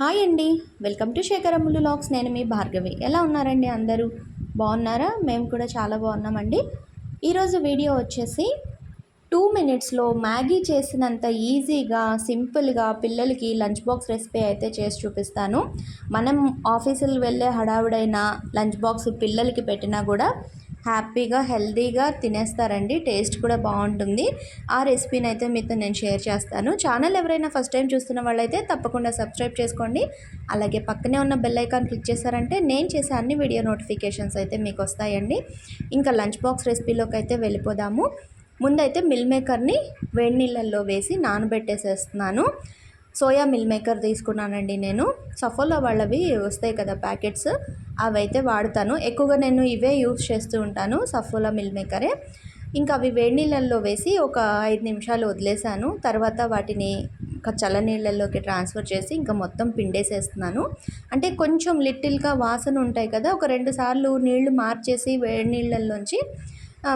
Hi అండి. Welcome to శేఖరములు లాక్స్. నేను మీ భార్గవి. ఎలా ఉన్నారండి అందరూ? బాగున్నారా? మేము కూడా చాలా బాగున్నామండి. ఈరోజు వీడియో వచ్చేసి టూ మినిట్స్లో మ్యాగీ చేసినంత ఈజీగా సింపుల్గా పిల్లలకి లంచ్ బాక్స్ రెసిపీ అయితే చేసి చూపిస్తాను. మనం ఆఫీసులు వెళ్ళే హడావుడైన లంచ్ బాక్స్ పిల్లలకి పెట్టినా కూడా హ్యాపీగా హెల్తీగా తినేస్తారండి. టేస్ట్ కూడా బాగుంటుంది. ఆ రెసిపీని అయితే మీతో నేను షేర్ చేస్తాను. ఛానల్ ఎవరైనా ఫస్ట్ టైం చూస్తున్న వాళ్ళైతే తప్పకుండా సబ్స్క్రైబ్ చేసుకోండి. అలాగే పక్కనే ఉన్న బెల్ ఐకాన్ క్లిక్ చేశారంటే నేను చేసే అన్ని వీడియో నోటిఫికేషన్స్ అయితే మీకు వస్తాయండి. ఇంకా లంచ్ బాక్స్ రెసిపీలోకి అయితే వెళ్ళిపోదాము. ముందైతే మిల్ మేకర్ని వేడి నీళ్ళల్లో వేసి నానబెట్టేసేస్తున్నాను. సోయా మిల్ మేకర్ తీసుకున్నానండి నేను. సఫోలా వాళ్ళవి వస్తాయి కదా ప్యాకెట్స్ అవి అయితే వాడతాను. ఎక్కువగా నేను ఇవే యూస్ చేస్తూ ఉంటాను సఫోలా మిల్ మేకరే. ఇంకా అవి వేడి నీళ్ళల్లో వేసి ఒక ఐదు నిమిషాలు వదిలేసాను. తర్వాత వాటిని ఒక చల్ల నీళ్ళల్లోకి ట్రాన్స్ఫర్ చేసి ఇంకా మొత్తం పిండేసేస్తున్నాను. అంటే కొంచెం లిటిల్గా వాసన ఉంటాయి కదా ఒక రెండు సార్లు నీళ్ళు మార్చేసి వేడి నీళ్ళల్లోంచి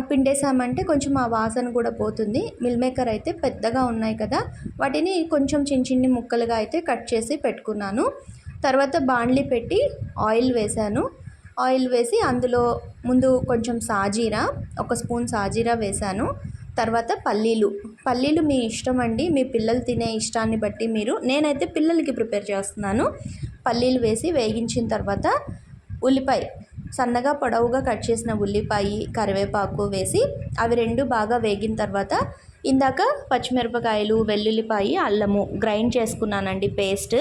పిండేసామంటే కొంచెం ఆ వాసన కూడా పోతుంది. మిల్ మేకర్ అయితే పెద్దగా ఉన్నాయి కదా వాటిని కొంచెం చిన్న చిన్ని ముక్కలుగా అయితే కట్ చేసి పెట్టుకున్నాను. తర్వాత బాండ్లీ పెట్టి ఆయిల్ వేశాను. ఆయిల్ వేసి అందులో ముందు కొంచెం సాజీరా ఒక స్పూన్ సాజీరా వేశాను. తర్వాత పల్లీలు. పల్లీలు మీ ఇష్టం అండి మీ పిల్లలు తినే ఇష్టాన్ని బట్టి మీరు నేనైతే పిల్లలకి ప్రిపేర్ చేస్తున్నాను. పల్లీలు వేసి వేగించిన తర్వాత ఉల్లిపాయ. సన్నగా పొడవుగా కట్ చేసిన ఉల్లిపాయ కరివేపాకు వేసి అవి రెండు బాగా వేగిన తర్వాత ఇందాక పచ్చిమిరపకాయలు వెల్లుల్లిపాయ అల్లము గ్రైండ్ చేసుకున్నానండి పేస్ట్.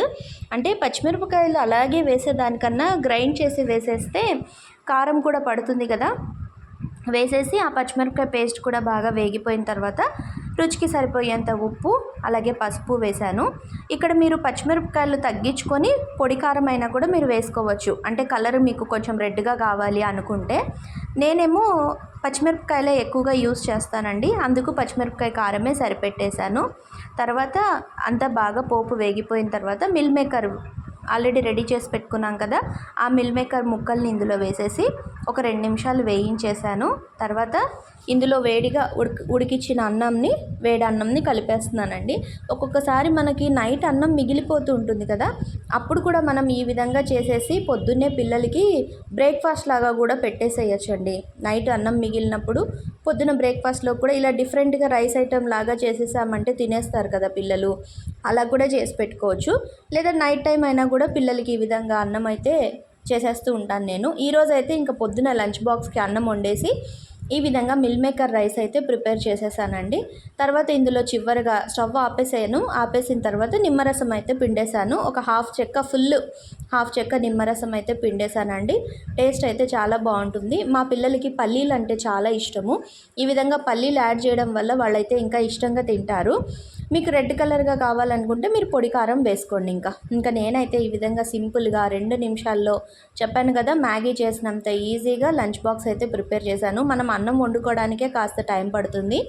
అంటే పచ్చిమిరపకాయలు అలాగే వేసేదానికన్నా గ్రైండ్ చేసి వేసేస్తే కారం కూడా పడుతుంది కదా. వేసేసి ఆ పచ్చిమిరపకాయ పేస్ట్ కూడా బాగా వేగిపోయిన తర్వాత రుచికి సరిపోయేంత ఉప్పు అలాగే పసుపు వేశాను. ఇక్కడ మీరు పచ్చిమిరపకాయలు తగ్గించుకొని పొడి కారం అయినా కూడా మీరు వేసుకోవచ్చు. అంటే కలర్ మీకు కొంచెం రెడ్గా కావాలి అనుకుంటే. నేనేమో పచ్చిమిరపకాయలే ఎక్కువగా యూస్ చేస్తానండి. అందుకు పచ్చిమిరపకాయ కారమే సరిపెట్టేశాను. తర్వాత అంతా బాగా పోపు వేగిపోయిన తర్వాత మిల్ మేకర్ ఆల్రెడీ రెడీ చేసి పెట్టుకున్నాం కదా. ఆ మిల్ మేకర్ ముక్కల్ని ఇందులో వేసేసి ఒక రెండు నిమిషాలు వేయించేసాను తర్వాత ఇందులో వేడిగా ఉడికి ఉడికిచ్చిన అన్నంని వేడి అన్నంని కలిపేస్తున్నానండి. ఒక్కొక్కసారి మనకి నైట్ అన్నం మిగిలిపోతూ ఉంటుంది కదా. అప్పుడు కూడా మనం ఈ విధంగా చేసేసి పొద్దున్నే పిల్లలకి బ్రేక్ఫాస్ట్ లాగా కూడా పెట్టేసేయచ్చండి. నైట్ అన్నం మిగిలినప్పుడు పొద్దున బ్రేక్ఫాస్ట్లో కూడా ఇలా డిఫరెంట్గా రైస్ ఐటెం లాగా చేసేసామంటే తినేస్తారు కదా పిల్లలు. అలా కూడా చేసి పెట్టుకోవచ్చు. లేదా నైట్ టైం అయినా కూడా కూడా పిల్లలకి ఈ విధంగా అన్నం అయితే చేసేస్తూ ఉంటాను నేను. ఈరోజు అయితే ఇంకా పొద్దున లంచ్ బాక్స్కి అన్నం వండేసి ఈ విధంగా మిల్ మేకర్ రైస్ అయితే ప్రిపేర్ చేసేసానండి. తర్వాత ఇందులో చివరిగా స్టవ్ ఆపేసాను. ఆపేసిన తర్వాత నిమ్మరసం అయితే పిండేశాను ఒక హాఫ్ చెక్క ఫుల్ హాఫ్ చెక్క నిమ్మరసం అయితే పిండేశానండి టేస్ట్ అయితే చాలా బాగుంటుంది. మా పిల్లలకి పల్లీలు అంటే చాలా ఇష్టము. ఈ విధంగా పల్లీలు యాడ్ చేయడం వల్ల వాళ్ళైతే ఇంకా ఇష్టంగా తింటారు. మీకు రెడ్ కలర్గా కావాలనుకుంటే మీరు పొడి కారం వేసుకోండి ఇంకా. ఇంకా నేనైతే ఈ విధంగా సింపుల్గా రెండు నిమిషాల్లో చెప్పాను కదా మ్యాగీ చేసినంత ఈజీగా లంచ్ బాక్స్ అయితే ప్రిపేర్ చేశాను. మనం అన్నం వండుకోవడానికే కాస్త టైం పడుతుంది.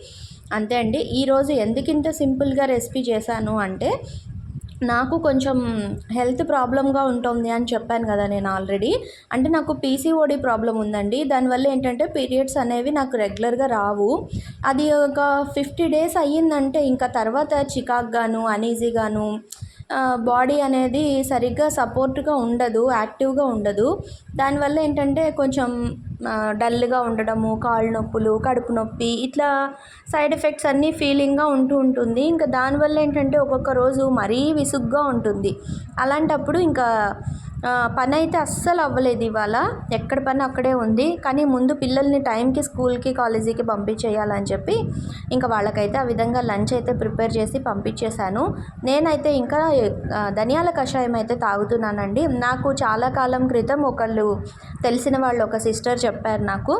అంతే అండి. ఈరోజు ఎందుకింత సింపుల్గా రెసిపీ చేశాను అంటే నాకు కొంచెం హెల్త్ ప్రాబ్లంగా ఉంటుంది అని చెప్పాను కదా నేను ఆల్రెడీ అంటే నాకు పీసీఓడి ప్రాబ్లం ఉందండి. దానివల్ల ఏంటంటే పీరియడ్స్ అనేవి నాకు రెగ్యులర్గా రావు. అది ఒక ఫిఫ్టీ డేస్ అయ్యిందంటే ఇంకా తర్వాత చికాక్గాను అనీజీగాను బాడీ అనేది సరిగ్గా సపోర్ట్గా ఉండదు యాక్టివ్గా ఉండదు. దానివల్ల ఏంటంటే కొంచెం డల్గా ఉండడము కాళ్ళు నొప్పులు కడుపు నొప్పి ఇట్లా సైడ్ ఎఫెక్ట్స్ అన్నీ ఫీలింగ్గా ఉంటూ ఉంటుంది. ఇంకా దానివల్ల ఏంటంటే ఒక్కొక్క రోజు మరీ విసుగ్గా ఉంటుంది. అలాంటప్పుడు ఇంకా పని అయితే అస్సలు అవ్వలేదు ఇవాళ. ఎక్కడ పని అక్కడే ఉంది. కానీ ముందు పిల్లల్ని టైంకి స్కూల్కి కాలేజీకి పంపించేయాలని చెప్పి ఇంకా వాళ్ళకైతే ఆ విధంగా లంచ్ అయితే ప్రిపేర్ చేసి పంపించేశాను. నేనైతే ఇంకా ధనియాల కషాయం అయితే తాగుతున్నానండి. నాకు చాలా కాలం క్రితం ఒకళ్ళు తెలిసిన వాళ్ళు ఒక సిస్టర్ చెప్పారు నాకు.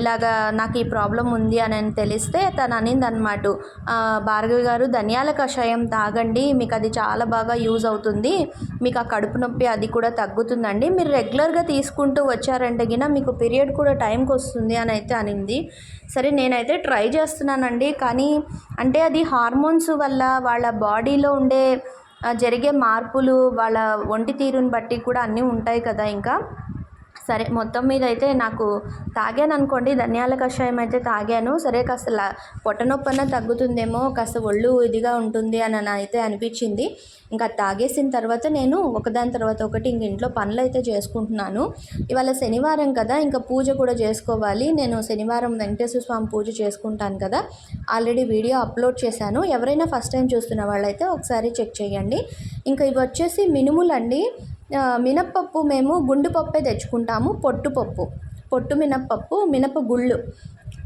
ఇలాగా నాకు ఈ ప్రాబ్లం ఉంది అని తెలిస్తే తను అనింది అనమాట భార్గవి గారు ధనియాల కషాయం తాగండి. మీకు అది చాలా బాగా యూజ్ అవుతుంది. మీకు ఆ కడుపు నొప్పి అది కూడా కూడా తగ్గుతుందండి. మీరు రెగ్యులర్గా తీసుకుంటూ వచ్చారంటే గిన మీకు పీరియడ్ కూడా టైంకి వస్తుంది అని అయితే అనింది. సరే నేనైతే ట్రై చేస్తున్నానండి. కానీ అంటే అది హార్మోన్స్ వల్ల వాళ్ళ బాడీలో ఉండే జరిగే మార్పులు వాళ్ళ ఒంటి తీరుని బట్టి కూడా అన్నీ ఉంటాయి కదా ఇంకా. సరే మొత్తం మీద అయితే నాకు తాగాను అనుకోండి ధనియాల కషాయం అయితే తాగాను. సరే కాస్త లా- పొట్ట నొప్పి అన్న తగ్గుతుందేమో కాస్త ఒళ్ళు ఇదిగా ఉంటుంది అని అయితే అనిపించింది. ఇంకా తాగేసిన తర్వాత నేను ఒకదాని తర్వాత ఒకటి ఇంక ఇంట్లో పనులు అయితే చేసుకుంటున్నాను. ఇవాళ శనివారం కదా ఇంకా పూజ కూడా చేసుకోవాలి. నేను శనివారం వెంకటేశ్వర స్వామి పూజ చేసుకుంటాను కదా ఆల్రెడీ వీడియో అప్లోడ్ చేశాను. ఎవరైనా ఫస్ట్ టైం చూస్తున్న వాళ్ళైతే ఒకసారి చెక్ చేయండి. ఇంకా ఇవి వచ్చేసి మినుములండి. మినప్పప్పు మేము గుండు పప్పే తెచ్చుకుంటాము పొట్టు పప్పు. పొట్టు మినప్పప్పు మినప గుళ్ళు.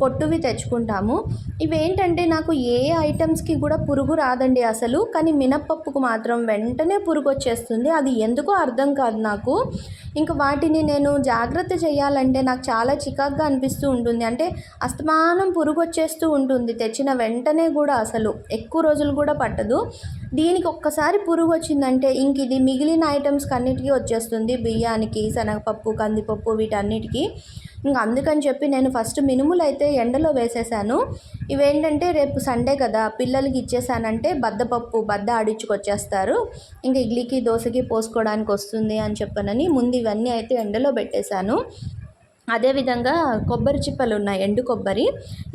పొట్టువి తెచ్చుకుంటాము. ఇవేంటంటే నాకు ఏ ఐటమ్స్కి కూడా పురుగు రాదండి అసలు. కానీ మినప్పప్పుకు మాత్రం వెంటనే పురుగు వచ్చేస్తుంది అది ఎందుకో అర్థం కాదు నాకు. ఇంకా వాటిని నేను జాగ్రత్త చేయాలంటే నాకు చాలా చికాగ్గా అనిపిస్తూ ఉంటుంది. అంటే అస్తమానం పురుగు వచ్చేస్తూ ఉంటుంది. తెచ్చిన వెంటనే కూడా అసలు ఎక్కువ రోజులు కూడా పట్టదు. దీనికి ఒక్కసారి పురుగు వచ్చిందంటే ఇంక ఇది మిగిలిన ఐటమ్స్కి అన్నిటికీ వచ్చేస్తుంది. బియ్యానికి శనగపప్పు కందిపప్పు వీటన్నిటికీ. ఇంకా అందుకని చెప్పి నేను ఫస్ట్ మినుములు అయితే ఎండలో వేసేసాను. ఇవేంటంటే రేపు సండే కదా పిల్లలకి ఇచ్చేసానంటే బద్దపప్పు బద్ద ఆడించుకొచ్చేస్తారు. ఇంకా ఇడ్లీకి దోశకి పోసుకోవడానికి వస్తుంది అని చెప్పనని ముందు ఇవన్నీ అయితే ఎండలో పెట్టేశాను. అదేవిధంగా కొబ్బరి చిప్పలు ఉన్నాయి ఎండు కొబ్బరి.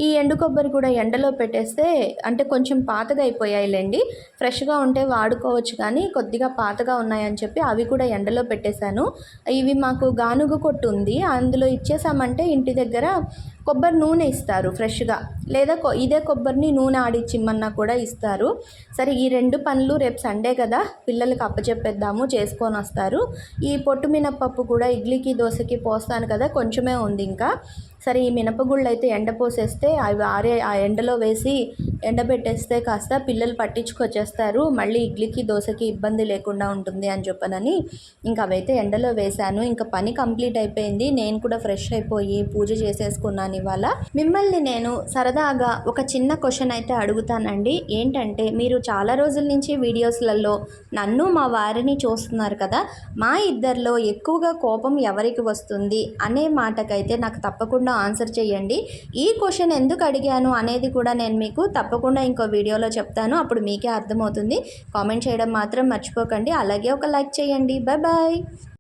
ఈ ఎండు కొబ్బరి కూడా ఎండలో పెట్టేస్తే అంటే కొంచెం పాతగా అయిపోయాయిలేండి. ఫ్రెష్గా ఉంటే వాడుకోవచ్చు కానీ కొద్దిగా పాతగా ఉన్నాయని చెప్పి అవి కూడా ఎండలో పెట్టేశాను. ఇవి మాకు గానుగ కొట్టు ఉంది అందులో ఇచ్చేసామంటే ఇంటి దగ్గర కొబ్బరి నూనె ఇస్తారు ఫ్రెష్గా. లేదా కొ- ఇదే కొబ్బరిని నూనె ఆడిచ్చిమ్మన్నా కూడా ఇస్తారు. సరే ఈ రెండు పనులు రేపు సండే కదా పిల్లలకి అప్పచెప్పేద్దాము చేసుకొని వస్తారు. ఈ పొట్టు మినప్పప్పు కూడా ఇడ్లీకి దోశకి పోస్తాను కదా కొంచెమే ఉంది ఇంకా. సరే ఈ మినపగుళ్ళు అయితే ఎండ పోసేస్తే అవి ఆరే ఆ ఎండలో వేసి ఎండబెట్టేస్తే కాస్త పిల్లలు పట్టించుకొచ్చేస్తారు. మళ్ళీ ఇడ్లీకి దోశకి ఇబ్బంది లేకుండా ఉంటుంది అని చెప్పనని ఇంకా అవైతే ఎండలో వేశాను. ఇంకా పని కంప్లీట్ అయిపోయింది. నేను కూడా ఫ్రెష్ అయిపోయి పూజ చేసేసుకున్నాను ఇవాళ. మిమ్మల్ని నేను సరదాగా ఒక చిన్న క్వశ్చన్ అయితే అడుగుతానండి. ఏంటంటే మీరు చాలా రోజుల నుంచి వీడియోస్లలో నన్ను మా వారిని చూస్తున్నారు కదా మా ఇద్దరిలో ఎక్కువగా కోపం ఎవరికి వస్తుంది అనే మాటకైతే నాకు తప్పకుండా తప్పకుండా ఆన్సర్ చేయండి. ఈ క్వశ్చన్ ఎందుకు అడిగాను అనేది కూడా నేను మీకు తప్పకుండా ఇంకో వీడియోలో చెప్తాను. అప్పుడు మీకే అర్థమవుతుంది. కామెంట్ చేయడం మాత్రం మర్చిపోకండి. అలాగే ఒక లైక్ చేయండి. Bye bye